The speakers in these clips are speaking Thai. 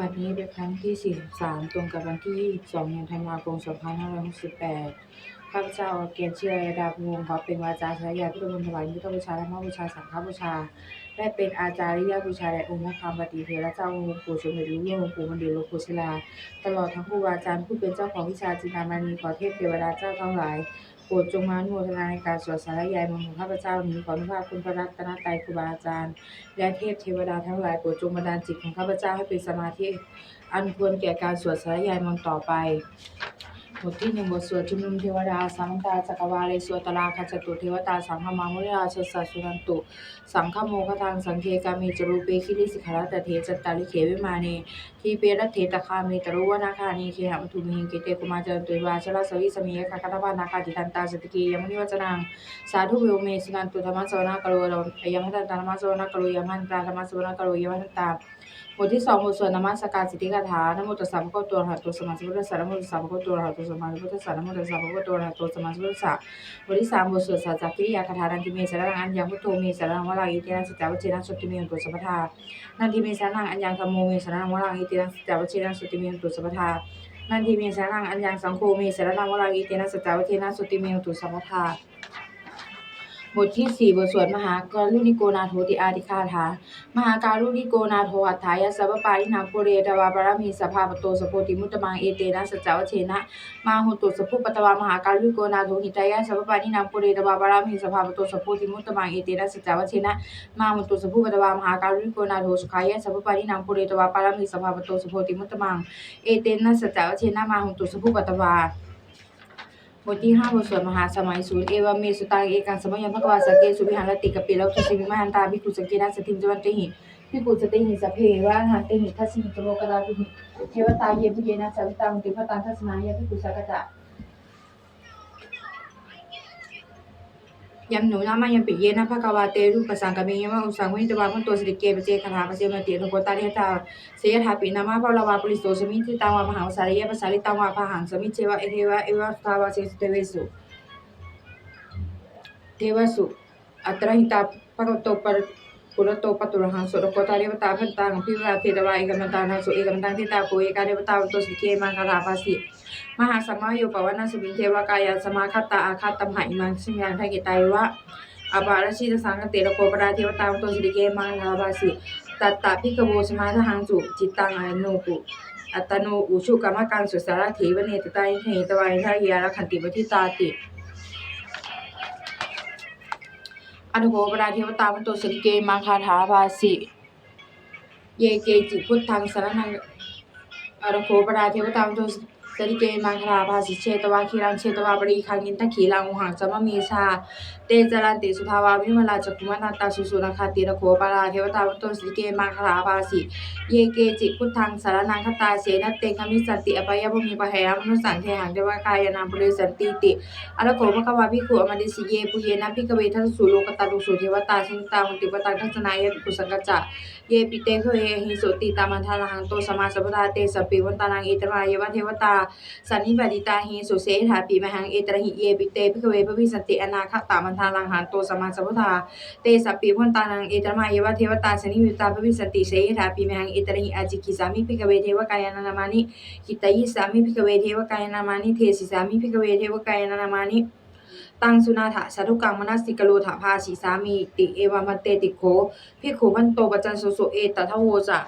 บัดนี้เป็นครั้งที่ 43 ตรงกับวันที่ 22เดือนธันวาคม 2568 ข้าพเจ้าออร์แกนเชียร์ดาภูมิขอเป็นวาจาสายญาพุทธมนต์ถวายพุทธบูชาธรรมบูชา สังฆบูชา และเป็นอาจาริยบูชาแด่องค์พระคำปฏิเทระเจ้าองค์หลวงปู่สมเด็จหลวงหลวงปู่มันเดชหลวงปู่ศิลา ตลอดทั้งครูบาอาจารย์ผู้เป็นเจ้าของวิชาจินามณีขอเทพเทวดาเจ้าทั้งหลาย โปรดจงมาอนุโมทนาในการสวดสารยายมงคลข้าพเจ้านี้ขออนุภาพคุณพระรัตนตรัยครูบาอาจารย์ และเทพเทวดาทั้งหลายโปรดจงบันดาลจิตของข้าพเจ้าให้เป็นสมาธิ อันควรแก่การสวดสารยายมงต่อไป บทที่หนึ่งบทสวดชุมนุมเทวดาสัมตาจักรวาเลสวตลาคจตุเทวตาสังฆมามุริราชสัสสุนันตุ สังฆโมคทังสังเคกามีจรูเปคิริสิขารตเทจตตาลิเขวิมาเนทีเปรตเทตคามีตรุวนาคานีเคหมทุมิงเกเตกุมาจันตุวาชลสวิสมียคคตวานาคาติทันตาสติกียมุนิวัจนังสาธุวิโอเมสุนันตุธรรมสวนากโรยมัตตาธรรมสวนาโกโรยมันตาธรรมสวนาโกโรยมัตตา บทที่สองบทสวดนมัสการสิทธิคาถานโมตัสสะภะคะวะโตอะรหะโตสัมมาสัมพุทธัสสะนโมตัสสะภะคะวะโตอะรหะโตสัมมาสัมพุทธัสสะนโมตัสสะภะคะวะโตอะรหะโตสัมมาสัมพุทธัสสะบทที่สามบทสวดสัจจกิริยาคาถานันทิเมสารังอัญญังพุทโธเมสารังวราอิเตนะสัจจวัชเชนะสุติเมหันตุสัพพทานันทิเมสารังอัญญังธัมโมเมสารังวราอิเตนะสัจจวัชเชนะสุติเมหันตุสัพพทานันทิเมสารังอัญญังสังโฆเมสารังวราอิเตนะสัจจวัชเชนะสุติเมหันตุสัพพทา บทที่สี่บทสวดมหาการุณิโกนาโทติอาติคาถามหาการุณิโกนาโทอัฏฐายสัพปารินาปุเรตวาปรมีสภาปโตสโพติมุตตมังเอเตนะสัจจวเชนะมาหุตุสพุปตวามหาการุณิโกนาโทหิตายะสัพปารินาปุเรตวาปรมีสภาปโตสโพติมุตตมังเอเตนะสัจจวเชนะมาหุตุสพุปตวามหาการุณิโกนาโทสุขายะสัพปารินาปุเรตวาปรมีสภาปโตสโพติมุตตมังเอเตนะสัจจวเชนะมาหุตุสพุปตวา บทที่ห้าบทสวดมหาสมัยศูนย์เอวามีสุตังเอกังสมัยยมพระกวาสเกสุวิหารติกปิแล้วทุสิวิมหันตาพิกุสเกนะสติมจวันติหิพิกุสติหิสพเพวะหันติหิทัสสิหิตโลกดาภิหิเทวตาเยปุเยนะสาวิตังติพตังทัศนายะภิกุสกตะ ยัมหนูน้ามายัมปีเยนะพระกวาเตรูปสังกะเมยมะอุสังวิตวามุตโตสิริเกปเจคาถาปเสมติโนโกตาเทตาเสยถาปินามาภะละวาปริโสสมิทิตังวามหาสารยะภาษาลิตังวาพหังสมิเจวะเอเทวะเอวะทาวาเสสเตเวสุเทวสุอัตรหิตาภะคะวะโตปะ ปุรโตปตุรหังสุรโกตาเดวตาพันตังพิวราเทตวาเอกมันตานังสุเอกมันตังเทตาโกเอกาเดวตาวันโตสิเกมังคาถาภาสิมหาสมาโยปวัณสมิงเทวกายาสมาคตตาอาคาตัมหะอิมังสิยังทกิตายวะอาบาลชิตสังกเตระโกปราเทวตาวันโตสิเกมังคาถาภาสิตัตตะพิกโวสมาทหังสุจิตตังอนุปุอัตโนอุชุกรรมกังสุสารเถวเนตตายิเหตวายทายาลขันติปทิตาติ อนุโภปราเทวตาวันโตสิริเกมังคาถาภาสิ เยเกจิพุทธังสรนังอนุโภปราเทวตาวันโตสิริเกมังคาถาภาสิเชตวาคีรังเชตวาปริคังยินตะขีรังอุหังสมะมีชา เตจรันติสุทาวาวิมลาจักุมานาตาสุสุนังคาติระโขปราเทวตาวันโตสิเกมังคาถาภาสิเยเกจิพุทธังสารนังคตาเสนเตคมิสันติอภัยภูมิปะเหยมนุสังเทหังเทวกายนาปุริสันติติอรโขภควาภิกขุอมดิสิเยปุเยนะภิกเวทัสสุโลกตาลุสุเทวตาชินตามติปตังทัศนายะภิกุสังกัจจะเยปิเตโคเยหิโสติตามันทาลังโตสมาสัพพาเตสปิวันตานังเอตมายวะเทวตาสันนิบาติตาหิสุเสถาปิมหังเอตระหิเยปิเตภิกเวภวิสันติอนาคตามันทาลังหันโตสมาสัพพทาเตสปปิวันตานังเอตมายวะเทวตาสนิวิตาภวิสันติเสถาปิมหังเอตระหิอาจิกิสามิภิกเวเทวกายานามานิหิตยิสามิภิกเวเทวกายานามานิเทสิสามิภิกเวเทวกายานามานิตังสุนาถะสาธุกังมนัสสิกโลถาภาสีสามีติเอวามันเตติโคพิกขุมันโตปัจจันโสโสเอตทะโวจะ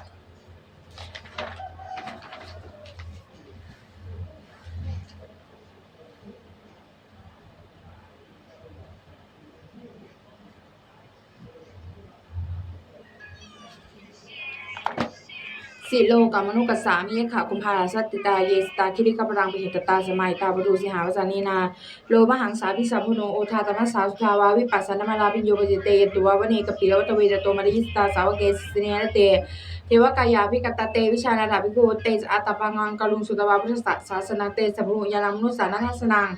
สิโลกามนุกัสสามิยะขะคุมภาสัตติตาเยสตาคิริกปรังปิหิตตาสมัยตาบดูสิหาวจานีนา โลมหังสาพิสัมพุโนโอทาตมัสสาสุทาวาวิปัสสนมาลาปิโยปจิเตยตุวาวเนกปิลวัตเวจโตมริยิสตาสาวเกสิเนยเตเทวกายาภิกตตเตวิชานาถาภิโกเตจอัตตปังงังกลุงสุตวาพุทธศาสนาเตสัพพุยานังมนุสานังสนัง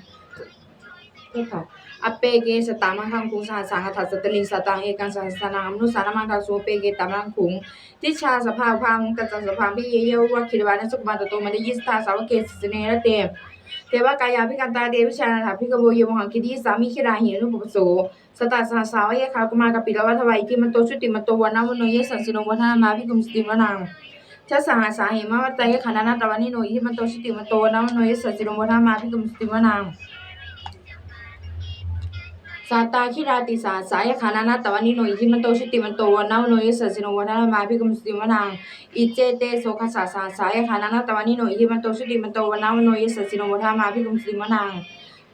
อเปเกสตามังคังคุงสหัสสังฆทัสสตลิงสตังเอกังสัสสนังมนุสานังมังคังสุเปเกตามังคุงทิชาสภาพังกัจจสภาพิเยเยวะคิรวานสุขมาตโตมริยิสตาสาวเกสิเนยเตเทวกายาภิกันตาเดวิชานาถาภิกโวเยมหังคิดีสามิคิราหินุปปโสสตัสสาสาวะยะคากุมารกปิลวัฏวัยติมันโตชุติมันโตวานามโนเยสันสิโนวัฒนามาภิกุมสติวนังชะสหสาเหมาวัตตยขันนาตวานิโนอิทิมันโตชุติมันโตนะโนยสัจจิโนมทามาพิกุมสติมนัง สาตาคิราติสาสายขานานาตวานิโนอิทิมันโตชิติมันโตวันนาโนยสัจจิโนนามาพิกุมสติมนังอิเจเตโสขสาสาสายขานานาตวานิโนอิทิมันโตชิติมันโตวันนาโนยสัจจิโนนามาพิกุมสติมนัง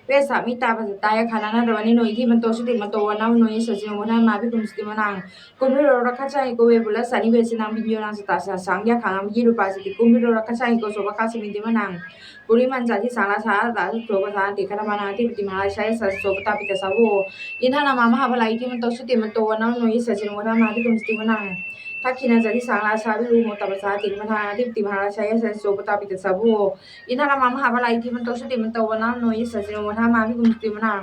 เวสามิตาปัสตายะคานานาตวาน้โนยที่มันโตชุติมันโตวันน้มโนยสัจโยมนามาพิกุมสติมนังคุณพิโรรักชัยโกเวบุลสานิเวสนังบินโยนังสตาสสังยะขังามยิรุปาสิติกุณพิโรรักชัยโกโสภคาสมินติมนังปุริมันจาที่สังราชาตาสุโภปานติคารมานาที่ปฏิมาลาชัยสัสโสปตาปิตาสาวโวยินทานามามหาพลัยที่มันโตชุติมันโตวันนามโนยสัจโยมนามาพิกุมสติมนัง ทักษิณาจติสังราชาวิรูโมตปัสสาติมันทาทิปติมหาราชายสันโสปตาปิตสาบูอินทรามามหาวิไลที่มันโตสติมันโตวันนั้นโนยิสัจจิโนมทามาพิกุมติมนัง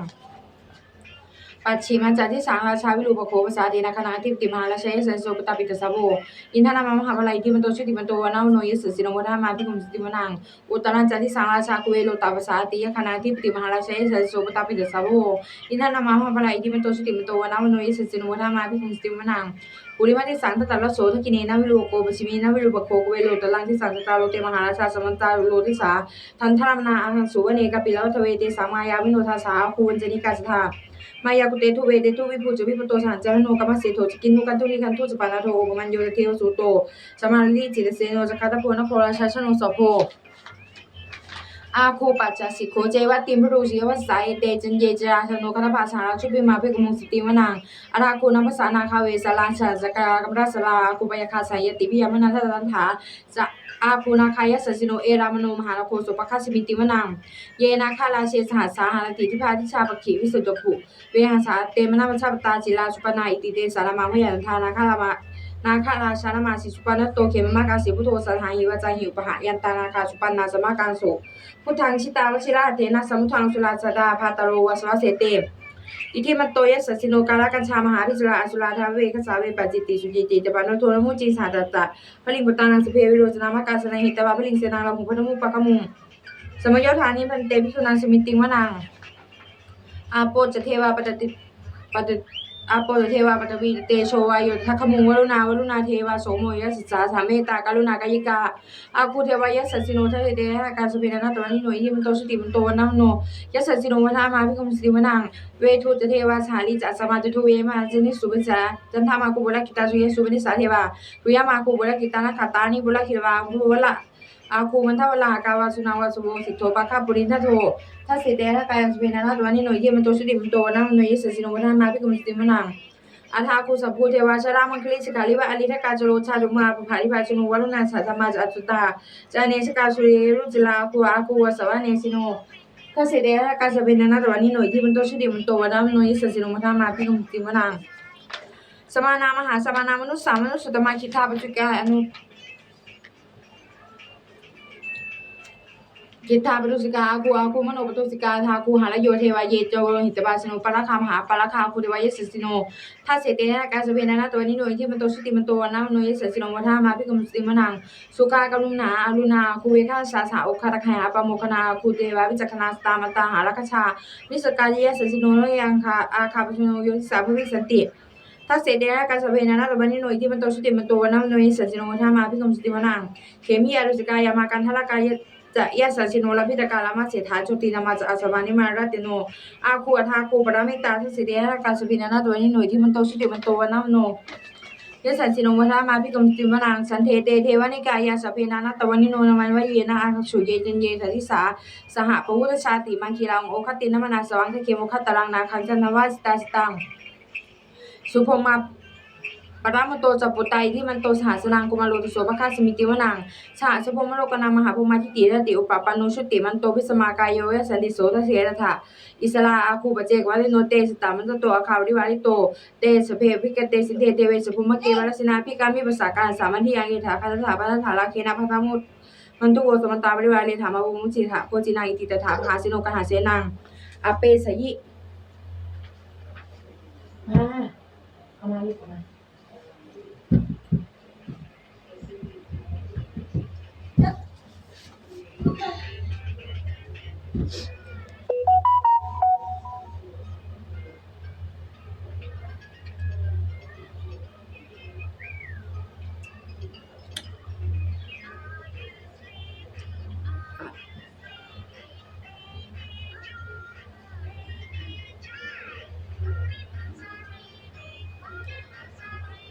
ปัจฉิมันจันที่สางราชาวิรูปโคภาษาเดนะคณะทิปติมหาราชยสันโสปตาปิตสาบูอินทรามหาบาลายที่มันโตสุติมันโตวนนั้นโนยิสัจจิโนมทามาพิกุมติมนังอุตรันจันที่สางราชาคุเวโลตาภาษาติยคณะทิปติมหาราชยสันโสปตาปิตสาบูอินทรามหาบาลายที่มันโตสุติมันโตวนนั้นโนยิสัจจิโนมทามาพิกุมติมนังปุริมาที่สังตตะลโสทกินีนาวิรูโกปชิมีนาวิรูปโคกเวโลตะลังที่สังตตาโลเตมหาราชาสมันตาโลทิสาทันทรามนาอังสุวเนกปิลวทเวเตสังมายาวิโนทาสาคูวันจนิกาสธา มายากุเตทุเวเตทุวิภูจุวิปุโตสันจารโนกัมมะเสโทจิกินุกันทุนิกันทุจปานาโทโอปมันโยเทวสุโตสมาลิจิตเสโนจักคาตะโพนโคราชาชโนสโพอาโคปัจจสิโคเจวัติมพรูชิวัสายเตจันเยจราชโนคตภาชาชุปิมาเพิกมุงสติวนังอาราคูนัมภาษานาคาเวสลาชาสกากรมราสลาคูปยาคาสายติพิยมนันทันถาจะ อาภูนาคายสสิโนเอรามโนมหาลโคสุปคัสมิติวนัง เยนาคาลาเชสหัสสาหารติทิพาทิชาปขีวิสุตถุเวหัสาเตมนามัชฌปตาจิลาสุปนาอิติเตสารมังพยันทานาคาลามานาคาราชานามาสิสุปันโตเขมมากาสิพุทโธสัทหาหิวจาหิวปหายันตานาคาสุปันนาสมากังสุพุทธังชิตาวชิราเทนะสมุทังสุราสดาภาตโรวสวะเสเต อิทิมันโตยสัสสิโนกาลกัญชามหาพิจุราอสุราทาเวคสาเวปัจจิติสุจิติตปานโทนมุจีสาตตะพลิงปุตานังสเพวิโรจนามากาสนาหิตวะพลิงเสนาลามุพันมุปะกมุงสมยทานิพันเตพิสุนังสมิติงวนังอาโปจเทวาปจติปต อาโปเทวาปฐวีเตโชวายโยทัคขมุงวรุณาวรุณาเทวาโสโมยัสสาสาเมตตากรุณากายิกาอาคูเทวายัสสิโนทะเทเตหะการสุเปนะนาตวานิโนยิมันโตสติมันโตวันนังโนยัสสิโนวัฏามาพิคมสติวนังเวทุตเทวาสาลีจัสมาจุทุเวมาจินิสุปิจาจันทามาคูบุลกิตาสุเยสุปินิสาเทวารุยามาคูบุลกิตานะคาตานิบุลกิวาบุวละอาคูมันทวลากาวาสุนาวาสุโวสิโตปะคาปุรินทโท ทัสสิเตหะกายังสุเปนะนาตวานิโนยิมันโตสติมันโตวันนังโนยสัสสิโนวัฏามาพิคุมสติวนังอาทาคุสัพ กิทาจโรชาลุมาภาริภาชนุวัลุนาสาธมาจอัตุตาจาเนสกาสุเรรุจลาคูอาคูวสวะเนสิโนถ้าเสดะกาสเปนนาตวานิโนที่มันโตชุดิมันโตวะนามโนยิสสิโนมทามาพิกุมติมนังสมาคูอาคูมโนปตุสิกาทาคูหาลโยเทวายเยโจหิตบาสโนปะระคามหาปะระคาคูเทวายสิสิโนถ้าเสเตนะกาสเวนะนะตัวนี้โนที่มันโตสุติมันโตนะมโนยสิสิโนวัฏามาพิกมุสติมนังสุกากรุณาอรุณาคูเวคาสาสาอกคาตะขยาปโมคนาคูเทวาวิจักนาสตามตาหาลักชานิสกายยสสิโนโยังคาอาคาปชโนโยสาภวิสันติถ้าเสดนะการสเปนะนะตบันนี้หน่วยที่มันโตสุติมันโตวันนั้นหน่วยสัจจิโนวัฏามาพิกมุสติมนังเขมีอารุสิกายามากันทละกาย จะเยสัชิโนลพิตกาลามาเสถาจุตินามาจะอาสวานิมารัติโนอาคูอาทาคูปรามิตาทิสิเดนะการสุพินานาตัวนี้หน่วยที่มันโตสุติมันโตวันน้ำโนยสัชิโนวัฏามาพิกมติมนางสันเทเตเทวนิกายาสเพนานาตวันนิโนนามันวะเยนะอาสุเยจันเยสทิสาสหปวุตชาติมังคีรังโอคตินมนาสวังเทเคโมคตรังนาคังจันนวาสตาสตังสุภมา ปรามโตจัปุไตที่มันโตสหสนังกุมาโลตุโสภคาสมิติวนังชาชพมโลกนามหาภูมาทิติรติอุปปานุชุติมันโตพิสมากายโยยสันติโสทเสรถะอิสลาอาคูปเจกวาลิโนเตสตามันโตอาคาวริวาลิโตเตสเพพิกเตสิเตเตเวสภูมเกวรสินาพิกามิภาษาการสามัญที่ยังอิถาคาถาปัฏฐาลาเคนะพัทมุตมันตุโกสมันตาบริวารีถามาบุมุจิถาโกจินาอิติตถาหาสิโนกหาเสนังอเปสยิมาเอามาลูกมา ไ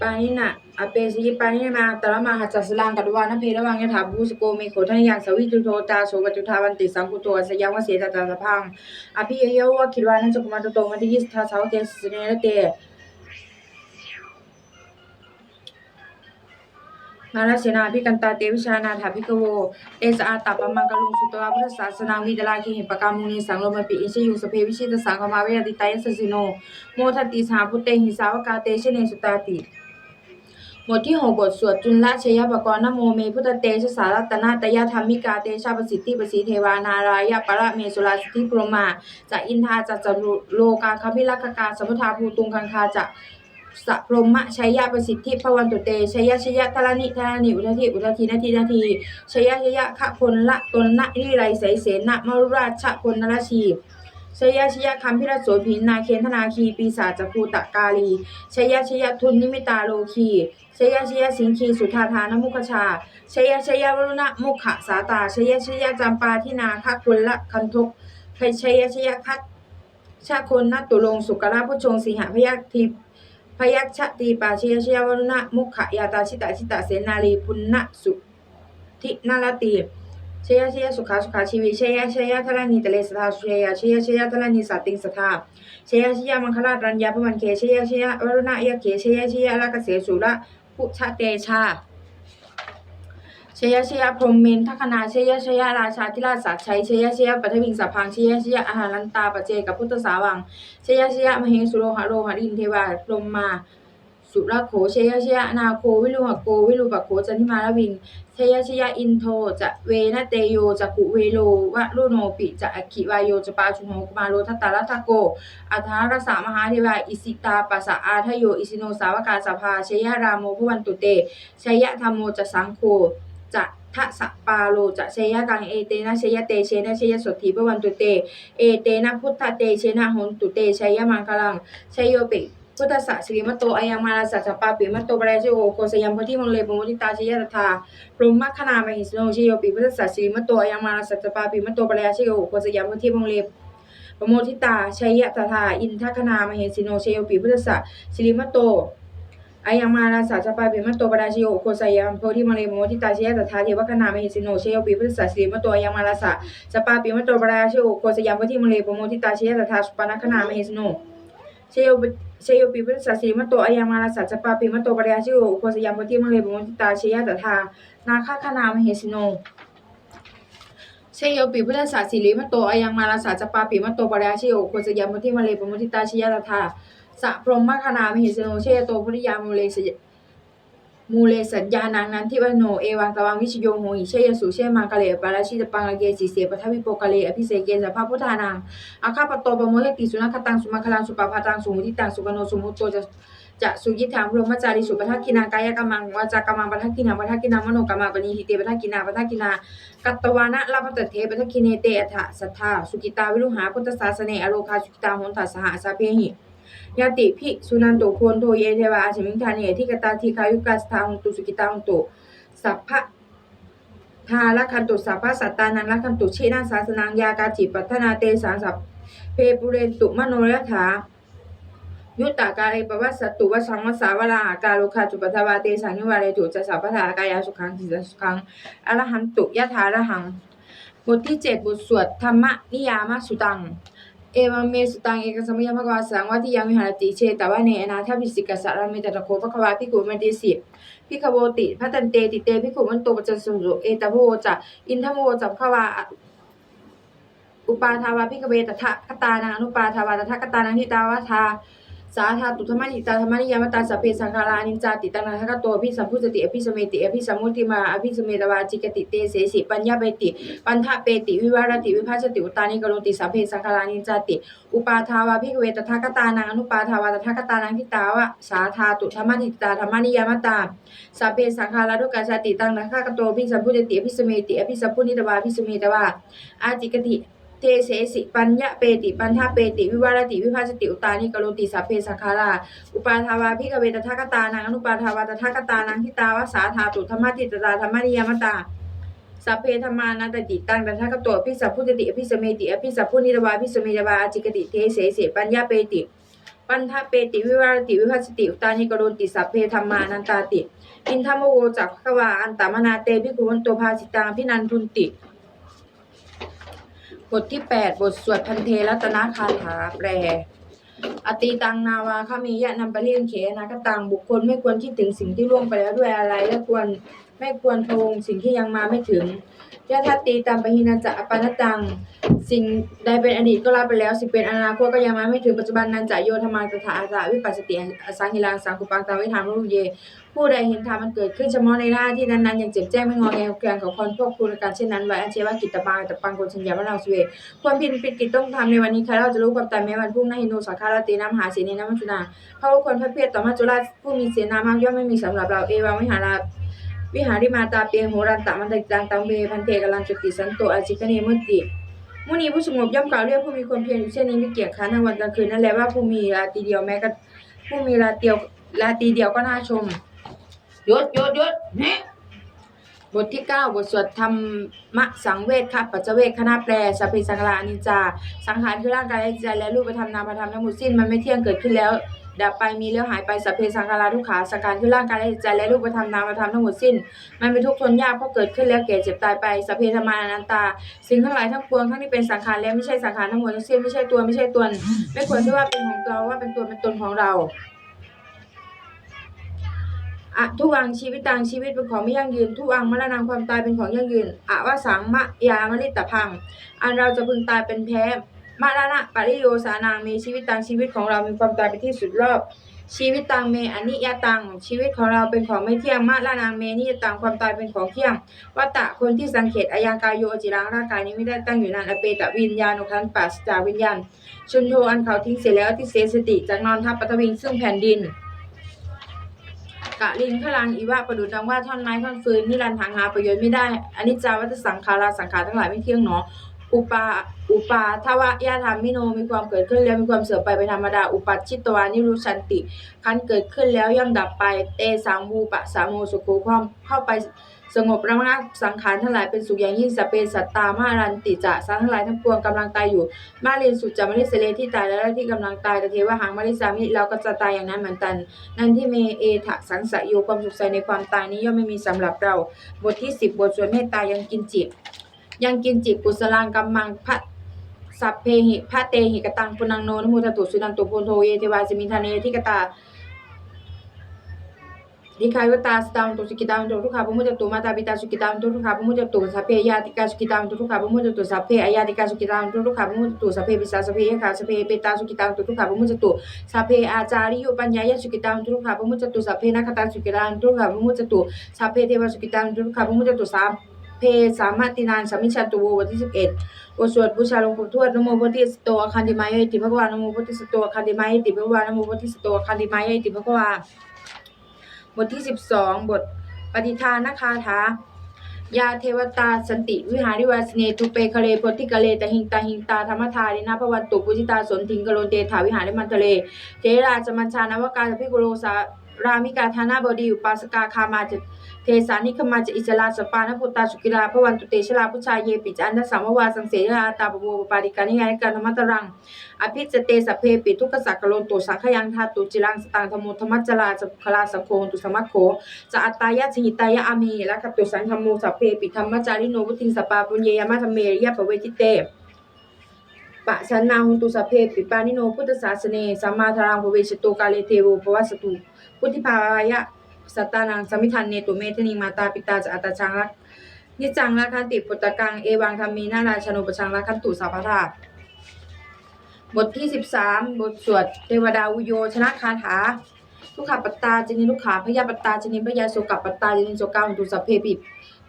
ปน่ะ อเปสีปานินาตระมาหัจจสลังกัดวานะเพระวังยถาภูสโกเมโขทันยังสวิจุโทตาโสปจุทาวันติสังคุโตสยังวเสตตาสะพังอภิเยวะคิดวานันจกุมาโตโตมันติยิสทาสาวเตสเนระเตนาราเสนาพิกันตาเตวิชานาถาพิกโว เอสอาตาปมังกลุงสุตวาพุทธศาสนาวิดลาคิหิปกามุนีสังโลมปิอิชยุสเพวิชิตสังฆมาเวอติตายสสิโน โมทัตติสหพุทเตหิสาวกาเตชเนสุตาติ หมวดที่หกบทสวดจุลชยปกรณ์นโมเมพุทธเตชะสารัตนาตยธรรมิกาเตชะประสิทธิประสีเทวานารายะประเมสุราสิทธิพรมาจะอินทาจะจรุโลกาคพิลักกาสมุทาภูตุงคังคาจะสัพรมะชัยยะประสิทธิพวันตุเตชัยยะชัยยะทลนิทลนิอุทธิอุทธินาทีนาทีชัยยะชัยยะขะพลละตนนะนิไรใสเสนะมรุราชพลนรชีชัยยะชัยยะคัมพิรโสภินนาเคนธนาคีปีศาจภูตะกาลีชัยยะชัยยะทุนนิมิตาโลคี ยยะชัยะสิงคีสุธาทานมุขชาชยยะชัยะวรุณะมุขะสาตาชยยะชัยะจำปาทินาคพลละคันทุกชยยะชัยะคัตชาคนนัตตุลงสุกราพุชงสิหพยัคทิพยัคชตีปาชยชยวรุณะมุขยาตาชิตาชิตาเสนาลีปุณณสุทินาลตีชยชยสุขาสุขาชีวิชยชยทลานีตะเลสทาชยชยชยทลานีสัตติงสทาชยชยมังคลารัญญาพมันเคชยชยวรุณะยะเคชยชยลากเสสุระ ปุชเตชาเชยชยพรหมเมนทัคนาเชยชยราชาธิราชสัจชัยชยชยปัทวิงสัพพังเชยชยอาหารันตาปเจกับพุทธสาวังเชยชยมเหสุโรหะโรหะรินเทวาพรมมา สุรโขชยชยนาโควิรุหะโกวิรุปะโขจันทิมาลวิงเชยชยอินโทจะเวนะเตโยจะกุเวโลวะรุโนปิจะอคิวายโยจะปาชุโนกุมาโรทัตตารัตโกอัฏฐารสามหาเทวาอิสิตาปัสสะอาทโยอิสิโนสาวกาสภาชยรามโมพวันตุเตเชยธรรมโมจะสังโฆจะทะสะปาโลจะเชยกังเอเตนะเชยเตเชนะเชยสทธิปวันตุเต เอเตนะพุทธเตเชนะหนตุเตเชยมังคลังเชยโยปิ พุทธสัสสิริมโตอายังมาลาสัจปาปิมโตปะเรชโอโคสยังพทิมงเลปมุติตาชยตถาพรหมคณามหิสโนชยโยปิพุทธสัสสิริมโตอายังมาลาสัจปาปิมโตปะเรชโอโคสยังพทิมงเลปโมทิตาชัยตถาอินทคณามหิสิโนชโยปิพุทธสัสสิริมโตอายังมาลาสาจปาปิมัตโตปราชโยโคสยามโพธิมะเลโมทิตาเชยตถาเทวคณามหิสิโนเชยปิพุทธสัสสิมัตโตอายังมาลาสาจปาปิมัตโตปราชโยโคสยามโพธิมะเลโมทิตาเชยตถาสุปนคณามหิสิโน เชยเชยปีพุทธสัสสิมัตโตอายังมาลาสาจปาปีมัตโตปราชิโยโคสยามพุทธิมะเลโมทิตาเชยตถานาคคณามหิสิโนเชยโยปิพุทธศาสสิริมโตอายังมาลาสาจปาปีมโตปราชิโยโคสยามพุทธิมะเลโมทิตาเชยตถาสะพรหมคณามหิสโนเชยโตภริยามูเลส มูเลสัญญานังนันทิวโน เอวังตวังวิชโยโหหิเชยสุเชมังกะเลปาราชิตปังกะเกสิเสปทัวิโปกะเลอภิเศเกสัพพะพุทธานังอาคาปโตปโมเทติสุนัขตังสุมาคลังสุปปาตังสุมุทิตังสุกโนสุมุตโตจะจะสุยิถังพรหมจาริสุปทักกินากายกรรมังวาจากรรมังปทักกินังปทักกินังมโนกรรมังปณิหิเตปทักกินาปทักกินา กัตตวานะลาภตเทปทักกิเนเตอัฏฐสัทธาสุกิตาวิรุหาพุทธศาสเนอโลคาสุกิตาโหนทัสสหสาเพหิ ยาติภิกษุนันโตโคนโทเยเทวาอาชมิงทานเนทิกตาทีคายุกัสทาหุตุสุกิตาหุตุสัพพะทาละคันตุสัพพะสัตตานันละคันตุชินาสาสนังยากาจิปัทนาเตสังสัพเพปุเรนตุมโนยถายุตตากาเอปวัสสตุวสังวสาวลาอาการุคาจุปทวาเตสังนิวาเรตุจะสัพพทากายาสุขังจิตสุขังอรหันตุยะถาระหัง บทที่เจ็ดบทสวดธรรมนิยามสุตัง เอวังเมสุตังเอกสมยามกวาสังวัติยังวิหารติเชตวะเนอนาถาภิสิกสารเมตตะโคภควาพิกขุมันติสิพิขโวติพัตันเตติเตพิขุมันโตปัจจสุโสเอตะโพจะอินทโมจับขวาอุปาทาวาพิกเวตทะกตานังอนุปาทาวาตทะกตานังทิตาวาทา สาธาตุธรรมนิตาธรรมนิยามตาสพเพสังขารานิจจาติตังนัคโตอภิสัมพุสติอภิสเมติอภิสมุติมาอภิสเมตวาจิกติเตเสสิปัญญาเปติ ปันทะเปติวิวารติวิภาชติอุตานิกโรติสัพเพสังขารานิจจาติ อุปาทาวาภิกเวตถากตานังอนุปาทาวาตถากตานังทิตาวะสาธาตุธรรมนิตาธรรมนิยามตาสัพเพสังขาราทุกขชติตังนัคโตอภิสัมพุสติอภิสเมติอภิสัมพุนิตวาอภิสเมตวาอาจิกติ เทเสสิปัญญะเปติปันทาเปติ วิวารติ วิภาสติอุตานิกโรติสัพเพสังขาราอุปาทาวาพิกเวตถากตานังอนุปาทาวาตถากตานังทิตาวาสาธาตุธรรมติตตาธรรมนิยามตาสัพเพธรรมานัตติตังตถาคตโตอภิสัพพุตติอภิสเมติอภิสัพพุนิตวาอภิสเมตวาอจิกติเทเสเสปัญญาเปติ ปันทะเปติวิวารติวิภัสติอุตานิกโรติสัพเพธรรมานันตาติ อินทมโวจักขวาอันตามนาเตพิคุวันโตภาสิตังพินันทุนติ บทที่ 8 บทสวดพันเทรัตนาคาถาแปล อติตังนาวาคามียะนัมปะเลียงเขนะกตังบุคคลไม่ควรคิดถึงสิ่งที่ล่วงไปแล้วด้วยอะไรและควรไม่ควรพวงสิ่งที่ยังมาไม่ถึง ยะทัตตีตามปะหินาจะอปานตัง สิ่งใดเป็นอดีตก็ละไปแล้ว สิ่งเป็นอนาคตก็ยังมาไม่ถึงปัจจุบันนันจะโยธรรมังตถาอาสาวิปัสสติอสังหิลังสังคุปังตาวิธามรูเย ผู้ใดเห็นธรรมมันเกิดขึ้นเฉพาะในหน้าที่นั้นๆอย่างเจ็บแจ้งไม่งอแงเกลียงของคนพวกคุณการเช่นนั้นไว้อันเชวากิตตปังแต่ปังโกชัญญามะนาสเวความผิดปิดกิจต้องทำในวันนี้ใครเราจะรู้ความตายแม้วันพรุ่งหน้าหินูสังฆาราตีน้ำหาเสนีน้ำมัจจุนาเพราะว่าคนพระเพศต่อมาจุฬาผู้มีเสนามากย่อมไม่มีสำหรับเราเอวังวิหารา วิหาริมาตาเปียงโหรันตะมันติตังตังเบพันเทกลันจุติสันโตอาจิกเนมุติมุนีผู้สงบย่อมกล่าวเรียกผู้มีความเพียรอยู่เช่นนี้ไม่เกี่ยงค้านทั้งวันกลางคืนนั่นแหละว่าผู้มีราตรีเดียวแม้ก็ผู้มีราเดียวราตรีเดียวก็น่าชมยศยศยศบทที่9บทสวดธรรมะสังเวชค่ะปัจเจเวคคณะแปลสัพเพสังขารอนิจจา สังขารคือร่างกายและจิตใจและรูปธรรมนามธรรมทั้งหมดสิ้นมันไม่เที่ยงเกิดขึ้นแล้ว ดับไปมีแล้วหายไปสัพเพสังขาราทุกขาสังขารคือร่างกายและจิตใจและรูปธรรมนามธรรมทั้งหมดสิ้น มันเป็นทุกข์ทนยากเพราะเกิดขึ้นแล้วแก่เจ็บตายไปสัพเพธรรมานันตา สิ่งทั้งหลายทั้งปวงทั้งที่เป็นสังขารและไม่ใช่สังขารทั้งหมดทั้งสิ้นไม่ใช่ตัวไม่ใช่ตนไม่ควรที่ว่าเป็นของเราว่าเป็นตัวเป็นตนของเราอะทุวังชีวิตตังชีวิตเป็นของไม่ยั่งยืน ทุวังมรณะความตายเป็นของยั่งยืนอะวสังมะยามริตพัง อันเราจะพึงตายเป็นแพ้ มรณะปริโยสานางมีชีวิตตังชีวิตของเรามีความตายเป็นที่สุดรอบ ชีวิตตังเมอนิยตังชีวิตของเราเป็นของไม่เที่ยงมะละนางเมนิยตังความตายเป็นของเที่ยงวัตตะคนที่สังเกตอายังกายโยจิรังร่างกายนี้ไม่ได้ตั้งอยู่นานอเปตะวิญญาณุคันปัสจาวิญญาณชุนโทอันเขาทิ้งเสียแล้วที่เสสติจากนอนทับปฐวิงซึ่งแผ่นดินกะลิงพลังอีวะประดุจดังว่าท่อนไม้ท่อนฟืนนิรันดร์ทางหาประโยชน์ไม่ได้อนิจจาวัฏสังขาราสังขารทั้งหลายไม่เที่ยงหนอ อุปาอุปาทวะยาธรรมมิโนมีความเกิดขึ้นแล้วมีความเสื่อมไปเป็นธรรมดา อุปัชิตวานิรุชันติ คันเกิดขึ้นแล้วย่อมดับไป เตสังวูปะสามโมสุโขความเข้าไปสงบระงับสังขารทั้งหลายเป็นสุขอย่างยิ่งสเปสัตตามารันติจะสังทั้งหลายทั้งปวงกำลังตายอยู่ มาเรียนสุดจะมาริสเลที่ตายแล้วและที่กำลังตายแต่เทวหังมาริสามิเราก็จะตายอย่างนั้นเหมือนกันนั่นที่เมเอทะสังสะโยความสุขใจในความตายนี้ย่อมไม่มีสำหรับเรา บทที่สิบบทสวดเมตตายังกินจิต ยังกินจิกุศลังกัมมังพระสัพเพหิพระเตหิกตังปุนังโนนมุตตุสุนันตุโพโทเยเทวาสิมิทาเนทิกตาดิคายวตาสตังตุสุกิตังตุทุกขาปุมุจตุมาตาปิตาสุกิตังตุทุกขาปุมุจตุสัพเพยาติกาสุกิตังตุทุกขาปุมุจตุสัพเพอายาติกาสุกิตังตุทุกขาปุมุจตุสัพเพปิสาสัพเพยะขาสัพเพเปตาสุกิตังตุทุกขาปุมุจตุสัพเพอาจาริยุปัญญายะสุกิตังตุทุกขาปุมุจตุสัพเพนักตังสุกิตังตุทุกขาปุมุจตุสัพเพเทวสุกิตังตุทุกขาปุมุจตุสาม เพสามารถตินานสามิชันตุโววันที่สิบเอ็ดบทสวดบูชาหลวงปู่ทวดนโมพุทธิสโตอคันติมายะอิติภะควานโมพุทธิสโตอคันติมายะอิติภะควานโมพุทธิสโตอคันติมายะอิติภะควาบทที่สิบสองบทปฏิทานนคาถายาเทวตาสันติวิหาริวาสเนตุเปคะเลโพธิกะเลตหิงตาหิงตาธรรมทารินาภวันตุปุจิตาสนทิงกะโลนเตถาวิหาริมันทะเลเทราจมัญชานวกาพิกุโรสา รามิกาธานาบดี อุปาสกาคามาจเทสานิคมาจอิจลาสปานพุตตาสุกิราพระวันตุเตชลาพุชายเยปิจันทสัมวาสังเสราตาปโวปปาริกานิยายการธรรมตรัง อภิจเตสเพปิทุกขสักกโลนตุสังขยังทาตุจิรังสตังธโมธรรมจลาสคลาสังโฆตุสมัคโขจะอัตตายะชิตายะอามีและขตุสังธรรมโมสัพเพปิธรรมจาริโนวุติงสปาปุญเยยมะธรรมเมริยปเวทิเตปะชันนาหุตุสเพปิปานิโนพุทธศาสเนสัมมาทารังภเวชโตกาเลเทโวภวสตุ พุทธิภายะสัตตานังสมิทันเนตุเมธนิมาตาปิตาจะอัตชังรักนิจังรักขันติปุตตะกังเอวังธรรมีนาราชโนปชังรักขันตุสัพพะทาบทที่สิบสามบทสวดเทวดาวุโยชนะคาถาทุกขปัตตาจนิลุกขาพยาปัตตาจนิพยาโสกปัตตาจนิโสกาหุตุสัพเพปิ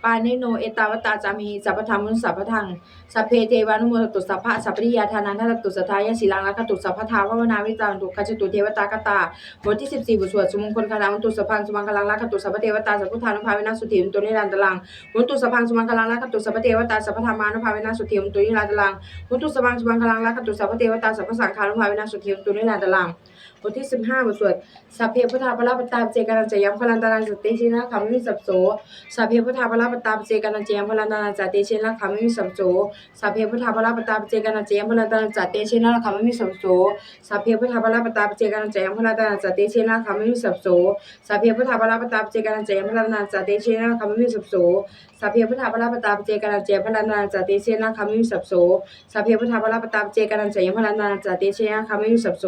ปาเนโน เอตาวตาจามีสัพพธรรมุนสัพพทังสัพเพเทวานุโมตุสัพพะสัพพริยาทานันทัตตุสัทายะศิลังลักขตุสัพพทาวนาวิจารตุขจตุเทวตากตาบทที่สิบสี่บทสวดสุมงคลคาถาวันตุสัพพังสุมังคลังลักขตุสัพพเทวตาสัพพุทธานุภาเวนัสุติมตุนิรันตลังวันตุสัพพังสุมังคลังลักขตุสัพพเทวตาสัพพธรรมานุภาเวนัสุติมตุนิรันตลังวันตุสัพพังสุมังคลังลักขตุสัพพเทวตาสัพพสังฆานุภาเวนัสสุติมตุนิรันตลัง บทที่สิบทสวดสัพเพพุทธาปะลาปตาเจกานันจะยัมพลันตานันสติชินะคำวิสัพโสสัพเพพุทธาปะลาปตาเจกานันเจยมพลันตานาจาเตเชนะขาไม่มีสัมโสสัพเพพุทธาพระปตาเจกานันเจยมพลันตานาจาเตเชนะขาไม่มีสัมโสสัพเพพุทธาพระปตาเจกานันเจยมพลันตานาจาเตเชนะขาไม่มีสัมโสสัพเพพุทธาพระปตาเจกานันเจยมพลันตานาจาเตเชนะขาไม่มีสัมโสสัพเพพุทธาพระปตาเจกานันเจยมพลันตานาจาเตเชนะขาไม่มีสัมโสสัพเพพุทธาพระปตาเจกานันเจยมพลันตานาจาเตเชนะขาไม่มีสัมโส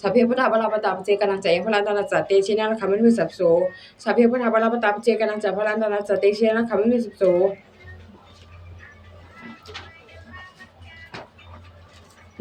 สัพเพพุทธาพระปตาปเจกานันเจยมพลันตนาจาเตเชนะขาไม่มีสัมโสสัพเพพุทธาบาลปตาปเจกันังใจัพพลันตนาสติเชนะขมิมิสุโส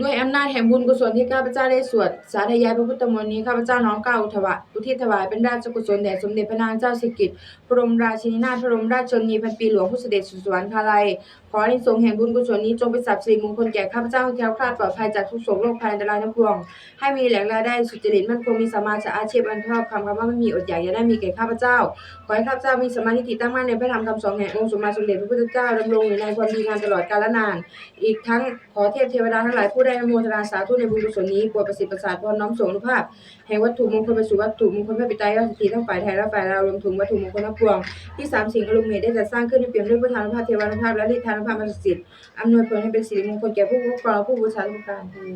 ด้วยอำนาจแห่งบุญกุศลที่ข้าพเจ้าได้สวดสาธยายพระพุทธมนต์นี้ข้าพเจ้าน้อมกล่าวอุทวะอุทิศถวายเป็นราชกุศลแด่สมเด็จพระนางเจ้าสิริกิติ์บรมราชินีนาถบรมราชชนนีพันปีหลวงผู้เสด็จสู่สวรรคาลัยขออานิสงส์แห่งบุญกุศลนี้จงเป็นสัพย์สิริมงคลแก่ข้าพเจ้าแคล้วคลาดปลอดภัยจากทุกโศกโรคภัยอันตรายทั้งปวง ให้มีแหล่งรายได้สุจริตมั่นคงมีสมมาอาชีพอันชอบคำคำว่าไม่มีอดอยากอย่าได้มีแก่ข้าพเจ้า ขอให้ข้าพเจ้ามีสมาธิตั้งมั่นในพระธรรมคำสอนแห่งองค์สมมาสมเด็จพระพุทธเจ้าดำรงอยู่ในความดีงามตลอดกาลนาน อีกทั้งขอเทพเทวดาทั้งหลายผู้ได้อนุโมทนาสาธุในบุญกุศลนี้โปรดประสิทธิ์ประสาทพรน้อมส่งอนุภาพแห่งวัตถุมงคลไปสู่วัตถุมงคลพระปิตายอดสถิทั้งฝ่ายไทยและฝ่ายลาวรวมถึงวัตถุมงคลทั้งปวงที่สามสิ่งอารมณ์เหตุได้จัดสร้างขึ้นในเปี่ยมด้วยพุทธานุภาพเทวานุภาพและฤทธานุภาพมรสิทธิ์อำนวยผลให้เป็นสิริมงคลแก่ผู้ปกครองผู้บูชาทุกการเทอ